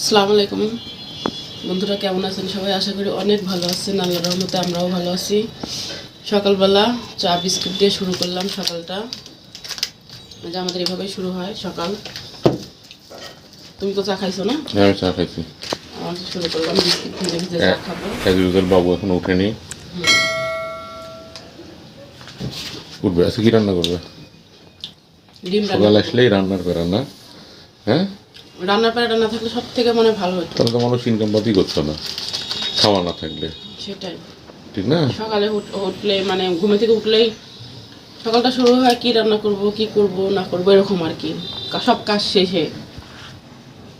আসসালামু আলাইকুম। বন্ধুরা কেমন আছেন সবাই? আশা করি অনেক ভালো আছেন। আল্লাহ রহমতে আমরাও ভালো আছি। সকালবেলা চা বিস্কুট দিয়ে শুরু করলাম সকালটা। যে আমাদের এভাবেই শুরু হয় সকাল। তুমি তো চা খাইছো না? হ্যাঁ চা খাইছি। আমার শুরু করলাম বিস্কুট ভিজে ভিজে চা খাব। কাজুজল বাবু এখন ওঠেনি উঠবে। আজকে কি রান্না করবে? ডিম সকাল আসলেই রান্নার করে রান্না হ্যাঁ? রান্নার পাড়াটা না থাকলে সব থেকে মনে ভালো হতো। তাহলে তো মানুষ ইনকাম পাতি করছ না খাওয়া না থাকলে। সেটাই। ঠিক না? সকালে উঠ- উঠলে মানে ঘুমে থেকে উঠলেই সকালটা শুরু হয় কি রান্না করব কি করব না করব এরকম আর কি। সব কাজ শেষে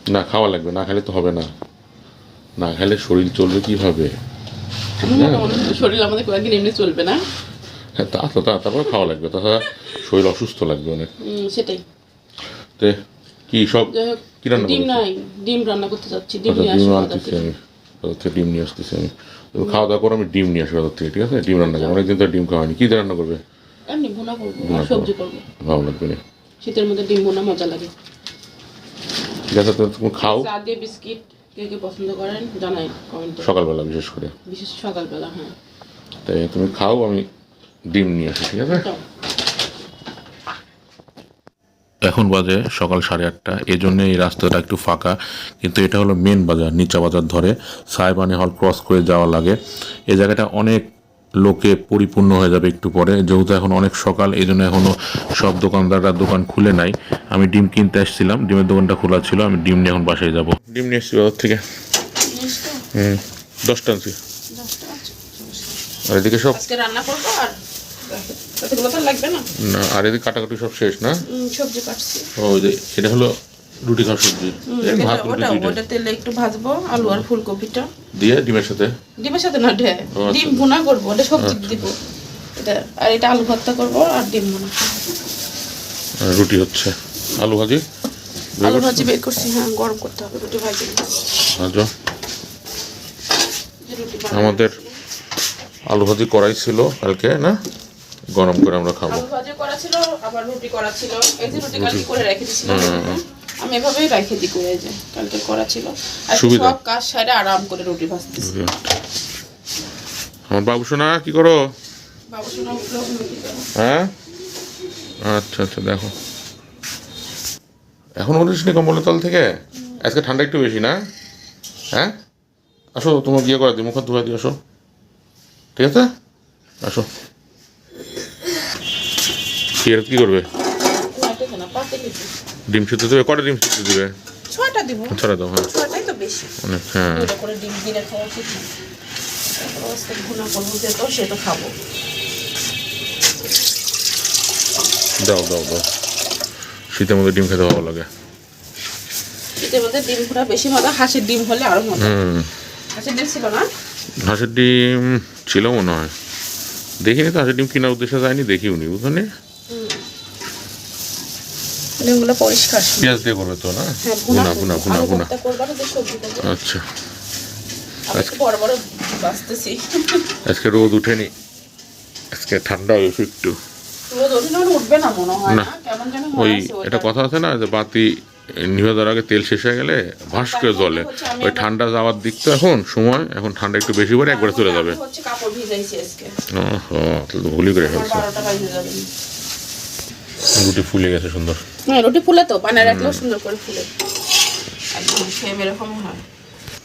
না খাওয়া লাগবে না খেলে তো হবে না। না খেলে শরীর চলবে কীভাবে? শরীর আমাদের কয়েকদিন এমনি চলবে না। হ্যাঁ তা তো তা তারপরে খাওয়া লাগবে তাছাড়া শরীর অসুস্থ লাগবে অনেক। সেটাই। তে কি সব যাই হোক কি রান্না ডিম নাই ডিম রান্না করতে যাচ্ছি ডিম আচ্ছা নিয়ে ডিম আনতেছি থেকে। আমি। বাজার থেকে ডিম নিয়ে আসতেছি আমি। তুমি খাওয়া দাওয়া করে আমি ডিম নিয়ে বাজার থেকে ঠিক আছে? ডিম রান্না করব। অনেকদিন তো ডিম খাওয়া হয়নি। কী দিয়ে রান্না করবে? এমনি ভুনা করব আর সবজি করব। ভালো লাগবে না। শীতের মধ্যে ডিম ভুনা মজা লাগে। ঠিক আছে তো তুমি খাও। চা দিয়ে বিস্কিট কে কে পছন্দ করেন জানাই কমেন্টে সকালবেলা বিশেষ করে। বিশেষ সকালবেলা হ্যাঁ। তাই তুমি খাও আমি ডিম নিয়ে আসি ঠিক আছে। এখন বাজে সকাল সাড়ে আটটা। এই জন্য এই রাস্তাটা একটু ফাঁকা। কিন্তু এটা হলো মেন বাজার নিচা বাজার ধরে। সাহেবানি হল ক্রস করে যাওয়া লাগে। এই জায়গাটা অনেক লোকে পরিপূর্ণ হয়ে যাবে একটু পরে। যেহেতু এখন অনেক সকাল এই জন্য এখনও সব দোকানদাররা দোকান খুলে নাই। আমি ডিম কিনতে আসছিলাম ডিমের দোকানটা খোলা ছিল আমি ডিম নিয়ে এখন বাসায় যাব। ডিম নিয়ে এসছি বাজার থেকে। হুম দশটা আনছি। আর এদিকে সব রান্না করব আর? এতগুলো তো লাগবে না। না আর এদিকে কাটাকাটি সব শেষ না? সবজি কাটছি। ওই যে এটা হলো রুটি খাওয়ার সবজি। ভাত রুটি ওটা তেলে একটু ভাজবো আলু আর ফুলকপিটা। দিয়ে ডিমের সাথে? ডিমের সাথে না ঢে আচ্ছা। ডিম ভুনা করব ওটা সবজি দিব। এটা আর এটা আলু ভর্তা করব আর ডিম ভুনা রুটি হচ্ছে। আলু ভাজি? আলু ভাজি বের করছি হ্যাঁ গরম করতে হবে রুটি ভাজি। আচ্ছা, বানাবো। আমাদের আলু ভাজি করাই ছিল কালকে না? গরম করে আমরা খাব। ভাজি করা ছিল আবার রুটি করা ছিল। এই যে রুটি। কালকে করে রেখে দিয়েছিলাম। আমি এভাবেই রেখে দিই করে যে কালকে করা ছিল। আর সুবিধা। সব কাজ সাইডে আরাম করে রুটি ভাজতেছি আমার বাবু সোনা কি করো? বাবু। হ্যাঁ? আচ্ছা আচ্ছা দেখো। এখন উঠিস নি কম্বলের তল থেকে? আজকে ঠান্ডা একটু বেশি না? হ্যাঁ? আসো তোমার গিয়ে করা দিই মুখ ধুয়ে দিয়ে আসো। ঠিক আছে? আসো। এর কি করবে। ডিম সিদ্ধ দেবে? কটা ডিম সিদ্ধ দেবে? দাও হ্যাঁ। ছয়টাই তো বেশি। অনেক হ্যাঁ। করে ডিম দিলে খাওয়া উচিত দাও দাও দাও। শীতের মধ্যে ডিম খেতে ভালো লাগে। শীতের মধ্যে ডিম বেশি মজা হাঁসের ডিম হলে আরও মজা। হুম। হাঁসের ডিম ছিল না? হাঁসের ডিম ছিল মনে হয়। দেখিনি তো হাঁসের ডিম কেনার উদ্দেশ্যে যায়নি দেখিও নি বুঝলি ডিমগুলো পরিষ্কার ছিল। পেঁয়াজ দিয়ে করবে তো না? হ্যাঁ ভুনা ভুনা ভুনা আলু ভুনা। ভর্তা করব না যে সবজি করব। আচ্ছা। একটু বড় বড় বাঁচতেছি। আজকে রোদ উঠেনি। আজকে ঠান্ডা হয়েছে একটু। না মনে ওই এটা কথা আছে না যে বাতি নিভে দেওয়ার আগে তেল শেষ হয়ে গেলে ভাস করে জ্বলে। আমি ওই ঠান্ডা যাওয়ার দিক তো এখন সময় এখন ঠান্ডা একটু বেশি পরে একবারে চলে যাবে। আজকে। ও তাহলে তো করে ফেলছে। রুটি ফুলে গেছে সুন্দর। হ্যাঁ রুটি ফুলে তো বানিয়ে রাখলেও সুন্দর করে ফুলে। একদম সেম এরকম হয়।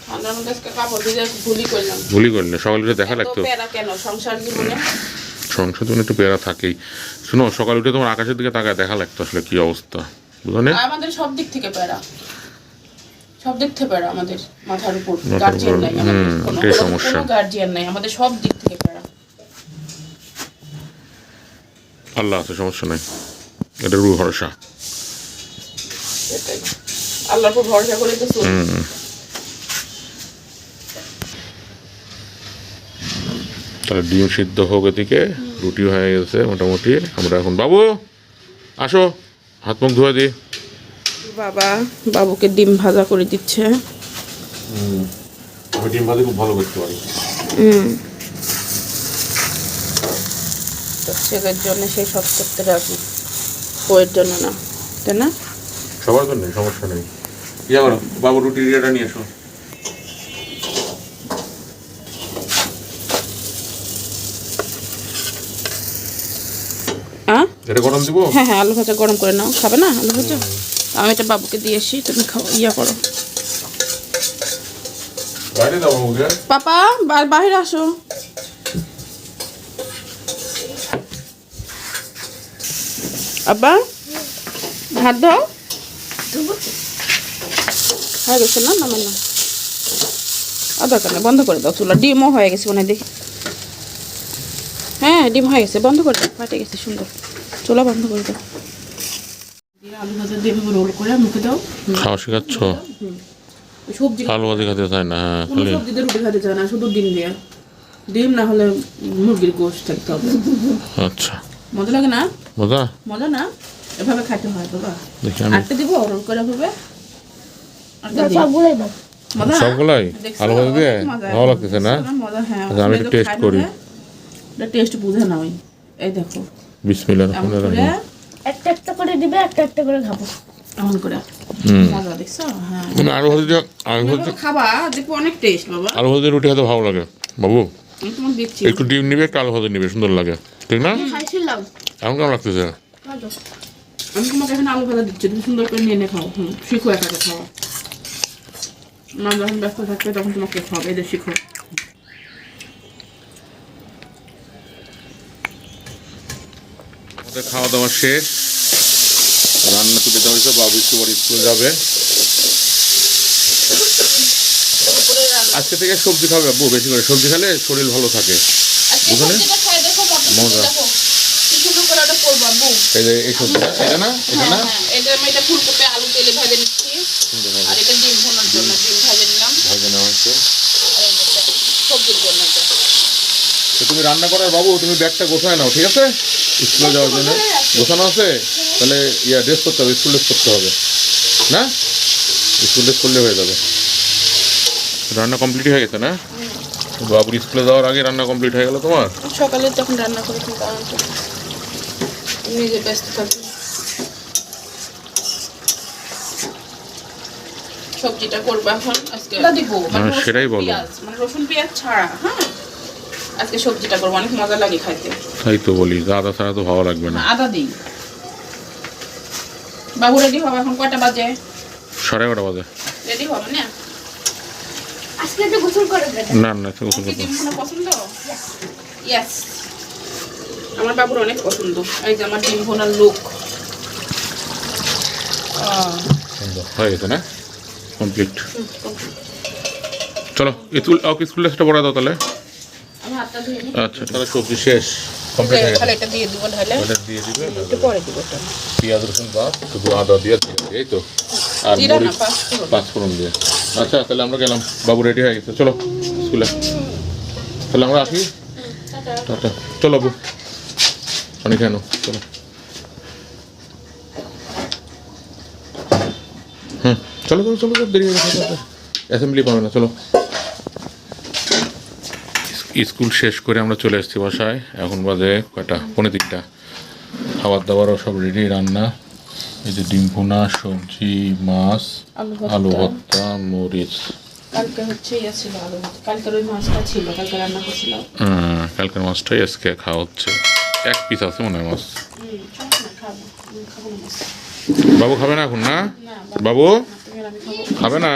ঠান্ডার মধ্যে কাপড় ভিজে ভুলি করলাম। ভুলই করলে সকালে উঠে দেখা লাগতো। প্যারা কেন? সংসার জীবনে? সংশোধন একটু পেয়ারা থাকেই। শুনো সকালে উঠে তোমার আকাশের দিকে তাকায় দেখা লাগতো আসলে কি অবস্থা। বুঝলো আমাদের সব দিক থেকে প্যারা। সব দিক থেকে প্যারা আমাদের মাথার উপর। গার্জিয়ান নাই আমাদের। হুম, কোনো ওটাই কোনো- সমস্যা। কোনো গার্জিয়ান নাই আমাদের সব দিক থেকে প্যারা। আল্লাহ আছে সমস্যা নাই। এটা রু ভরসা। আল্লাহর উপর ভরসা করে তো চলি তাহলে ডিম সিদ্ধ হোক এদিকে রুটি হয়ে গেছে মোটামুটি। আমরা এখন বাবু আসো হাত মুখ ধুয়ে দিই বাবা বাবুকে ডিম ভাজা করে দিচ্ছে। আমি ডিম ভাজি খুব ভালো করতে পারি। সেদের জন্য সেই সব করতে রাখি বইয়ের জন্য না। তাই না? সবার জন্য সমস্যা নেই। ইয়া করো বাবু রুটি রেটা নিয়ে এসো। হ্যাঁ এটা গরম দিব? হ্যাঁ হ্যাঁ আলু ভাজা গরম করে নাও। খাবে না আলু ভাজা? আমি এটা বাবুকে দিয়ে আসি তুমি খাও ইয়া করো। বাইরে দাও বাবুকে। পাপা বা- বাহিরে আসো। আব্বা ভাত দাও? হয়ে গেছে না না না আর দরকার নেই বন্ধ করে দাও চুলা। ডিমও হয়ে গেছে মনে দেখি। হ্যাঁ ডিম হয়ে গেছে বন্ধ করে দাও। ফাটে গেছে সুন্দর। চুলা বন্ধ করে দাও। আলু ভাজা দিয়ে রোল করে মুখে দাও। খাওয়া শেখাচ্ছ? সবজি আলু ভাজি খেতে চায় না হ্যাঁ কোনো খালি। সবজিতে রুটি খেতে চায় না শুধু ডিম দিয়ে। ডিম না হলে মুরগির গোশ থাকতে হবে। আচ্ছা। মজা লাগে না? মজা? মজা না? এভাবে খাইতে হয় বাবা। দিব রোল করে। সবগুলোই আলু ভাজি দিয়ে? ভালো লাগতেছে না? মজা হ্যাঁ আচ্ছা, আমি একটু taste করি। টেস্ট বুঝে না ওই। এই দেখো। বিসমিল্লাহ রহমানির রহিম। একটা একটা করে দিবে একটা একটা করে খাব। এমন করে। হুম। মজা দেখছ? হ্যাঁ। মানে আলু ভাজি আলু ভাজি খাবা দেখব অনেক টেস্ট বাবা। আলু ভাজি রুটি খেতে ভালো লাগে। বাবু একটু ডিম নিবে একটু আলু ভাজি নিবে সুন্দর লাগে। ঠিক না? এমন কেমন লাগতেছে? আমি তোমাকে এখন আলু ভাজা দিচ্ছি তুমি সুন্দর করে নিয়ে খাও হুম শিখো একা খাওয়া। মা যখন ব্যস্ত থাকবে তখন তোমাকে খাওয়াবে এদের শিখো। আমাদের খাওয়া দাওয়া শেষ। রান্না তুলে দেওয়া হয়েছে বাবু একটু পরে স্কুলে যাবে। আজকে থেকে সবজি খাবে বাবু বেশি করে সবজি খেলে শরীর ভালো থাকে। বুঝলে? মজা। কি সুন্দর করে ওটা করব আব্বু এই যে এই সবজিটা এটা না? এটা না? হ্যাঁ, এটা আমি এটা ফুলকপি আলু তেলে ভেজে নিচ্ছি। আর এটা ডিম ভোনার জন্য ডিম ভেজে নিলাম। ভাজে নেওয়া যেটা সবজির জন্য তো তুমি রান্না করার বাবু তুমি ব্যাগটা গোছায় নাও ঠিক আছে? স্কুলে যাওয়ার জন্য। গোছানো আছে? তাহলে ইয়া ড্রেস করতে হবে স্কুল ড্রেস করতে হবে। না? স্কুল ড্রেস করলে হয়ে যাবে। রান্না কমপ্লিট হয়ে গেছে না? বাবুর স্কুলে যাওয়ার আগে রান্না কমপ্লিট হয়ে গেল তোমার? সকালে যখন রান্না তো নিজে ব্যস্ত থাকি। সবজিটা করব এখন আজকে দিব। মানে হ্যাঁ, রসুন, সেটাই বলো। পেঁয়াজ, মানে রসুন পেঁয়াজ ছাড়া হ্যাঁ? আজকে সবজিটা করব অনেক মজা লাগে খাইতে। তাই তো বলি আদা ছাড়া তো ভালো লাগবে না। আদা দিই। বাবু রেডি হবে এখন কয়টা বাজে? সাড়ে এগারোটা বাজে। রেডি হবে না? আজকে তো গোসল করে না না ঠিক আছে কি ডিম ভুনা পছন্দ? ইয়েস আমার বাবুর অনেক পছন্দ। এই যে আমার ডিম ভোনার লুক হয়ে গেছে না? কমপ্লিট চলো স্কুল ওকে স্কুল ড্রেসটা পড়া দাও তাহলে। আচ্ছা তাহলে সবজি শেষ। কমপ্লিট হয়ে গেছে। তাহলে এটা দিয়ে দিব ঢালে ওটা দিয়ে দিবে একটু পরে দিব এটা। পেঁয়াজ রসুন বাদ শুধু আদা দিয়ে এই তো। আর মরিচ। পাঁচ ফোড়ন। দিয়ে। আচ্ছা তাহলে আমরা গেলাম। বাবু রেডি হয়ে গেছে। চলো স্কুলে। তাহলে আমরা আসি? টাটা। চলো বাবু। অনেক কেন চলো। হুম চলো চলো চলো চলো, দেরি হয়ে গেছে অ্যাসেম্বলি পাবে না চলো। স্কুল শেষ করে আমরা চলে এসেছি বাসায়। এখন বাজে কয়টা? পৌনে তিনটা। খাবার দাবারও সব রেডি রান্না। এই যে ডিম ভুনা সবজি মাছ আলু ভর্তা মরিচ। কালকে হচ্ছে ইয়ে ছিল আলু ভর্তা কালকের ওই মাছটা ছিল কালকে রান্না করছিলাম। আহ, কালকের মাছটাই আজকে খাওয়া হচ্ছে। এক পিস আছে মনে হয় মাছ। বাবু খাবে না এখন না? বাবু? খাব। না?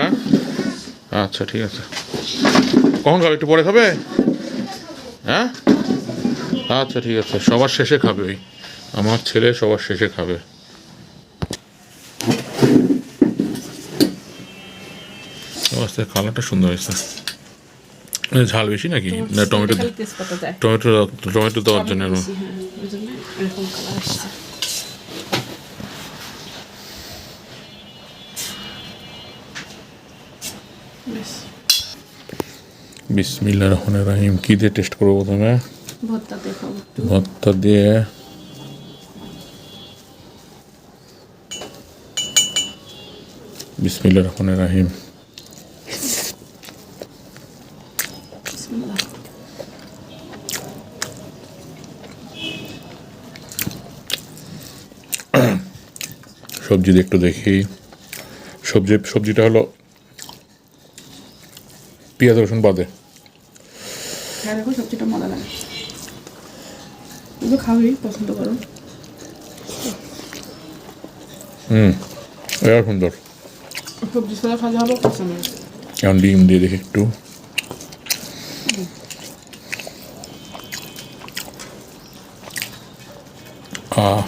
আচ্ছা ঠিক আছে। কখন খাবে? একটু পরে খাবে? হ্যাঁ? আচ্ছা ঠিক আছে। সবার শেষে খাবে ওই। আমার ছেলে সবার শেষে খাবে। আস্তে কালারটা সুন্দর হয়েছে। ঝাল বেশি নাকি? না টমেটো টমেটো টমেটো দেওয়ার জন্য বেশি, হ্যাঁ, ওই জন্য এরকম কালার আসছে। বিসমিল্লা রাহিম কী দিয়ে টেস্ট করব প্রথমে ভর্তা দিয়ে ভর্তা দিয়ে। বিসমিল্লা রহমান রাহিম বিসমিল্লাহ। সবজি একটু দেখি। সবজি সবজিটা হলো পেঁয়াজ রসুন বাদে। হ্যাঁ দেখো সবজিটা মজা লাগে। এগুলো খাবি পছন্দ করো। হুম এরা সুন্দর। সবজি ছাড়া খাওয়া হবে পছন্দ এখন ডিম দিয়ে দেখি একটু। আহ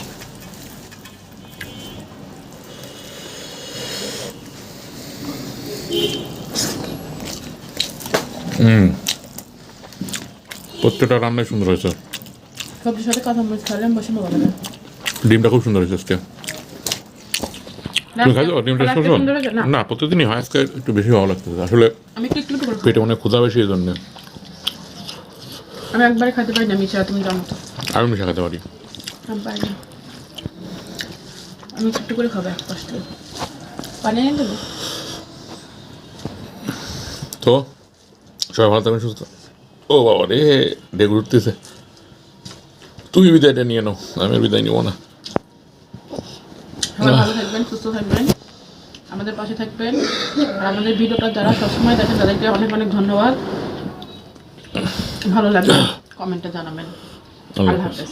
হুম। প্রত্যেকটা রান্নাই সুন্দর হয়েছে। সবজির সাথে কাঁচা মরিচ খাইলে আমি বেশি মজা লাগে ডিমটা খুব সুন্দর হয়েছে আজকে। তুমি খাইছো? ডিমটা সুন্দর সুন্দর না। না প্রতিদিনই হয়। আজকে একটু বেশি ভালো লাগতেছে। আসলে। পেটে অনেক ক্ষুধা বেশি এই জন্য আমি একবারে খাইতে পারি না মিশা তুমি জানো তো। আমি মিশা খেতে পারি। আমি পারি না। আমি একটু একটু করে খাব এক পাশ থেকে। পানি এনে দেবো? তো? সবাই ভালো থাকবেন সুস্থ ও বাবা রে ডেগুর উঠতেছে। তুমি বিদায়টা নিয়ে নাও আমি বিদায় নিব না। ভালো থাকবেন সুস্থ থাকবেন। আমাদের পাশে থাকবেন। আর আমাদের ভিডিওটা যারা সবসময় দেখেন তাদেরকে অনেক অনেক ধন্যবাদ। ভালো লাগবে কমেন্টে জানাবেন। আল্লাহ। হাফেজ।